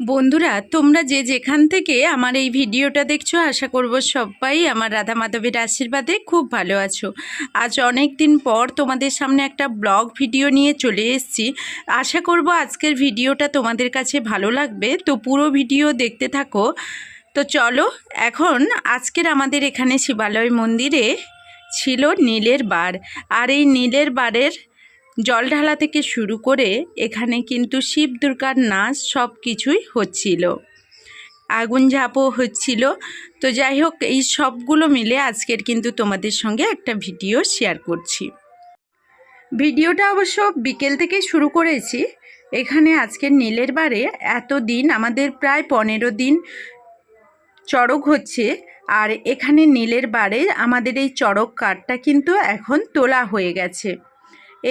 বন্ধুরা, তোমরা যে যেখান থেকে আমার এই ভিডিওটা দেখছ, আশা করব সবাই আমার রাধা মাধবের আশীর্বাদে খুব ভালো আছো। আজ অনেক দিন পর তোমাদের সামনে একটা ব্লগ ভিডিও নিয়ে চলে এসেছি। আশা করব আজকের ভিডিওটা তোমাদের কাছে ভালো লাগবে। তো পুরো ভিডিও দেখতে থাকো। তো চলো, এখন আজকের আমাদের এখানে শিবালয় মন্দিরে ছিল নীলের বার। আর এই নীলের বারের জল ঢালা থেকে শুরু করে এখানে কিন্তু শিব দুর্গার নাচ সব কিছুই হচ্ছিল। আগুন ঝাঁপও হচ্ছিল। তো যাই হোক, এই সবগুলো মিলে আজকের কিন্তু তোমাদের সঙ্গে একটা ভিডিও শেয়ার করছি। ভিডিওটা অবশ্য বিকেল থেকে শুরু করেছি। এখানে আজকের নীলের বারে এত দিন আমাদের প্রায় পনেরো দিন চড়ক হচ্ছে। আর এখানে নীলের বারে আমাদের এই চড়ক কাঠটা কিন্তু এখন তোলা হয়ে গেছে।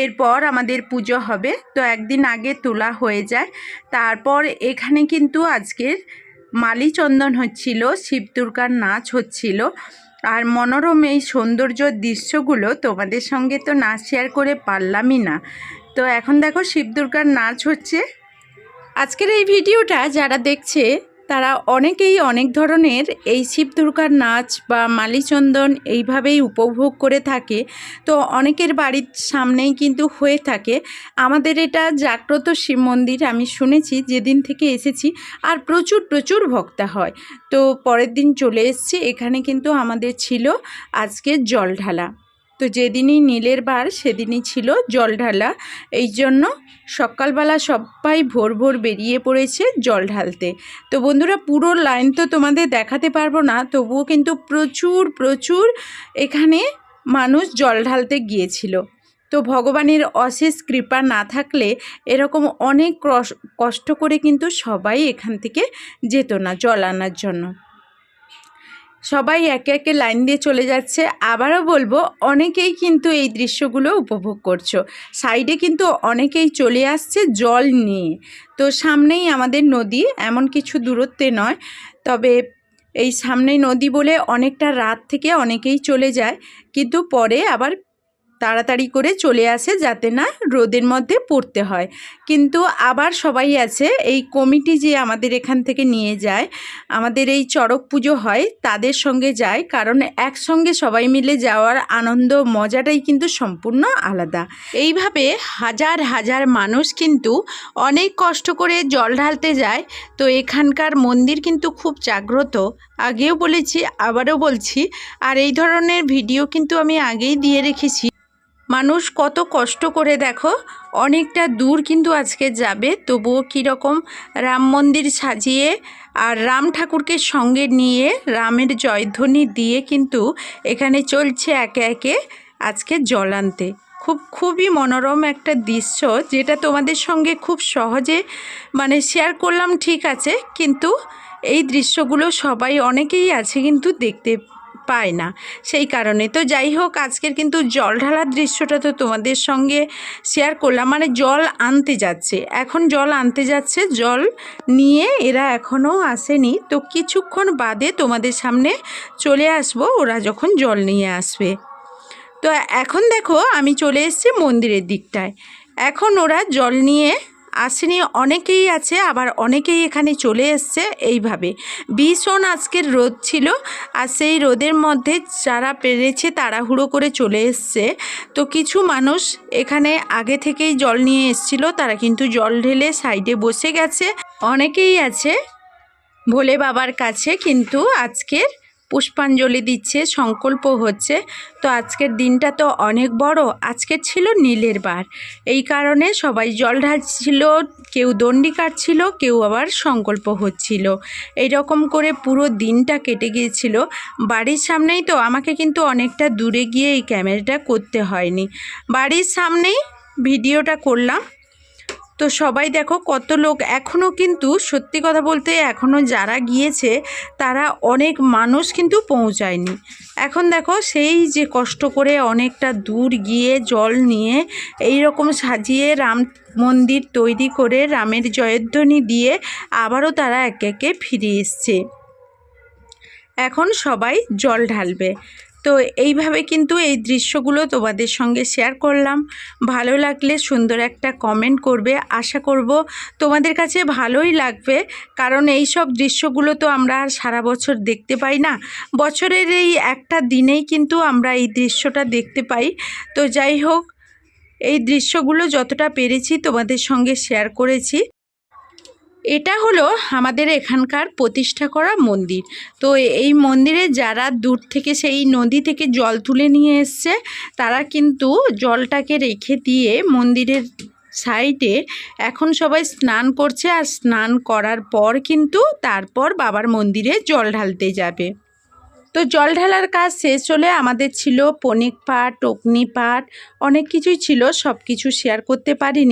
এরপর আমাদের পুজো হবে। তো একদিন আগে তোলা হয়ে যায়। তারপর এখানে কিন্তু আজকের মালিচন্দন হচ্ছিল, শিব দুর্গার নাচ হচ্ছিল। আর মনোরম এই সৌন্দর্য দৃশ্যগুলো তোমাদের সঙ্গে তো না শেয়ার করে পারলামই না। তো এখন দেখো শিব দুর্গার নাচ হচ্ছে। আজকের এই ভিডিওটা যারা দেখছে তারা অনেকেই অনেক ধরনের এই শিব দুর্গার নাচ বা মালিচন্দন এইভাবেই উপভোগ করে থাকে। তো অনেকের বাড়ির সামনেই কিন্তু হয়ে থাকে। আমাদের এটা জাগ্রত শিব মন্দির আমি শুনেছি, যেদিন থেকে এসেছি আর প্রচুর প্রচুর ভক্তা হয়। তো পরের দিন চলে এসেছি, এখানে কিন্তু আমাদের ছিল আজকে জল ঢালা তো যেদিনই নীলের বার, সেদিনই ছিল জল ঢালা এই জন্য সকালবেলা সবাই ভোর ভোর বেরিয়ে পড়েছে জল ঢালতে। তো বন্ধুরা, পুরো লাইন তো তোমাদের দেখাতে পারব না, তবুও কিন্তু প্রচুর প্রচুর এখানে মানুষ জল ঢালতে গিয়েছিল। তো ভগবানের অশেষ কৃপা না থাকলে এরকম অনেক কষ্ট করে কিন্তু সবাই এখান থেকে যেত না জল আনার জন্য। সবাই একে একে লাইন দিয়ে চলে যাচ্ছে। আবারও বলব, অনেকেই কিন্তু এই দৃশ্যগুলো উপভোগ করছ। সাইডে কিন্তু অনেকেই চলে আসছে জল নিয়ে। তো সামনেই আমাদের নদী, এমন কিছু দূরত্বে নয়। তবে এই সামনেই নদী বলে অনেকটা রাত থেকে অনেকেই চলে যায়। কিন্তু পরে আবার তাড়াতাড়ি করে চলে আসে যাতে না রোদের মধ্যে পড়তে হয়। কিন্তু আবার সবাই আছে, এই কমিটি যে আমাদের এখান থেকে নিয়ে যায়, আমাদের এই চড়ক পুজো হয়, তাদের সঙ্গে যায়, কারণ একসঙ্গে সবাই মিলে যাওয়ার আনন্দ, মজাটাই কিন্তু সম্পূর্ণ আলাদা। এইভাবে হাজার হাজার মানুষ কিন্তু অনেক কষ্ট করে জল ঢালতে যায়। তো এখানকার মন্দির কিন্তু খুব জাগ্রত। আগেও বলেছি, আবারও বলছি, আর এই ধরনের ভিডিও কিন্তু আমি আগেই দিয়ে রেখেছি। মানুষ কত কষ্ট করে দেখো, অনেকটা দূর কিন্তু আজকে যাবে, তবুও কীরকম রাম মন্দির সাজিয়ে আর রাম ঠাকুরকে সঙ্গে নিয়ে রামের জয়ধ্বনি দিয়ে কিন্তু এখানে চলছে একে একে আজকে জল আনতে। খুব, খুবই মনোরম একটা দৃশ্য যেটা তোমাদের সঙ্গে খুব সহজে মানে শেয়ার করলাম ঠিক আছে, কিন্তু এই দৃশ্যগুলো সবাই অনেকেই আছে কিন্তু দেখতে পায় না। সেই কারণে তো যাই হোক, আজকের কিন্তু জল ঢালার দৃশ্যটা তো তোমাদের সঙ্গে শেয়ার করলাম। মানে জল আনতে যাচ্ছে। এখন জল আনতে যাচ্ছে, জল নিয়ে এরা এখনও আসেনি। তো কিছুক্ষণ বাদে তোমাদের সামনে চলে আসব, ওরা যখন জল নিয়ে আসবে। তো এখন দেখো, আমি চলে এসেছি মন্দিরের দিকটায়। এখন ওরা জল নিয়ে আসেনি, অনেকেই আছে, আবার অনেকেই এখানে চলে এসছে এইভাবে। ভীষণ আজকের রোদ ছিল, আর সেই রোদের মধ্যে যারা পেরেছে তাড়াহুড়ো করে চলে এসছে। তো কিছু মানুষ এখানে আগে থেকেই জল নিয়ে এসছিল, তারা কিন্তু জল ঢেলে সাইডে বসে গেছে। অনেকেই আছে ভোলে বাবার কাছে, কিন্তু আজকের পুষ্পাঞ্জলি দিচ্ছে, সংকল্প হচ্ছে। তো আজকের দিনটা তো অনেক বড় আজকের ছিল নীলের বার। এই কারণে সবাই জল ঢালছিল, কেউ দণ্ডি কাটছিল, কেউ আবার সংকল্প হচ্ছিল। রকম করে পুরো দিনটা কেটে গিয়েছিল। বাড়ির সামনেই তো আমাকে কিন্তু অনেকটা দূরে গিয়ে এই ক্যামেরাটা করতে হয়নি। বাড়ির সামনেই ভিডিওটা করলাম। তো সবাই দেখো কত লোক এখনও কিন্তু সত্যি কথা বলতে এখনও যারা গিয়েছে, তারা অনেক মানুষ কিন্তু পৌঁছায়নি। এখন দেখো সেই যে কষ্ট করে অনেকটা দূর গিয়ে জল নিয়ে এই রকম সাজিয়ে রাম মন্দির তৈরি করে রামের জয়ধ্বনি দিয়ে আবারও তারা একে একে ফিরে এসছে। এখন সবাই জল ঢালবে। তো এইভাবে কিন্তু এই দৃশ্যগুলো তোমাদের সঙ্গে শেয়ার করলাম। ভালো লাগলে সুন্দর একটা কমেন্ট করবে। আশা করব তোমাদের কাছে ভালোই লাগবে। কারণ এই সব দৃশ্যগুলো তো আমরা আর সারা বছর দেখতে পাই না। বছরের এই একটা দিনেই কিন্তু আমরা এই দৃশ্যটা দেখতে পাই। তো যাই হোক, এই দৃশ্যগুলো যতটা পেরেছি তোমাদের সঙ্গে শেয়ার করেছি। এটা হলো আমাদের এখানকার প্রতিষ্ঠা করা মন্দির। তো এই মন্দিরে যারা দূর থেকে সেই নদী থেকে জল তুলে নিয়ে এসছে, তারা কিন্তু জলটাকে রেখে দিয়ে মন্দিরের সাইডে এখন সবাই স্নান করছে আর স্নান করার পর কিন্তু তারপর বাবার মন্দিরে জল ঢালতে যাবে। তো জল ঢালার কাজ শেষ হলে আমাদের ছিল পনিক পাট টকনি পাট, অনেক কিছুই ছিল সব কিছু শেয়ার করতে পারিনি।